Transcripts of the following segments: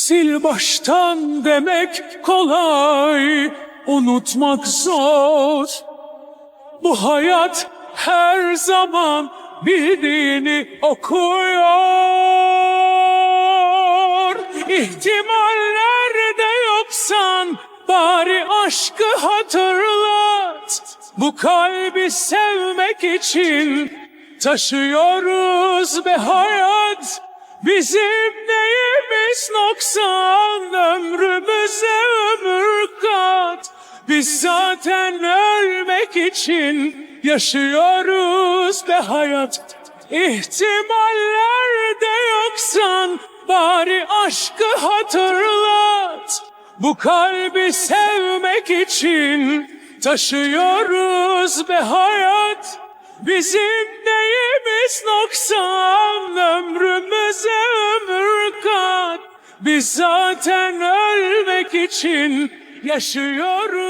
Sil baştan demek kolay, unutmak zor. Bu hayat her zaman bildiğini okuyor. İhtimallerde yoksan bari aşkı hatırlat. Bu kalbi sevmek için taşıyoruz be hayat. Bizim neyimiz noksan ömrümüze ömür kat. Biz zaten ölmek için yaşıyoruz be hayat. İhtimallerde yoksan bari aşkı hatırlat. Bu kalbi sevmek için taşıyoruz be hayat. Bizim neyimiz noksan Biz zaten ölmek için yaşıyoruz.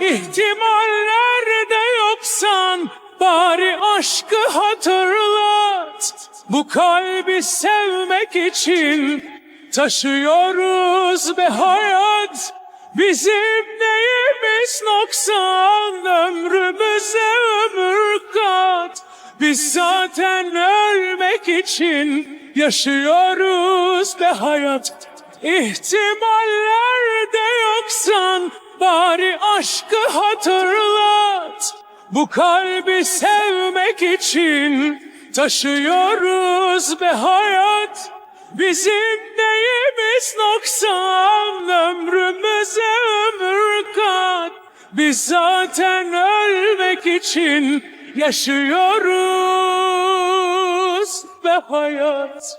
İhtimallerde yoksan bari aşkı hatırlat. Bu kalbi sevmek için taşıyoruz be hayat. Bizim neyimiz noksan ömrümüze ömür kat. Biz zaten ölmek için yaşıyoruz be hayat. İhtimallerde yoksan bari aşkı hatırlat. Bu kalbi sevmek için taşıyoruz be hayat. Bizim neyimiz noksan ömrümüze ömür kat. Biz zaten ölmek için yaşıyoruz be hayat.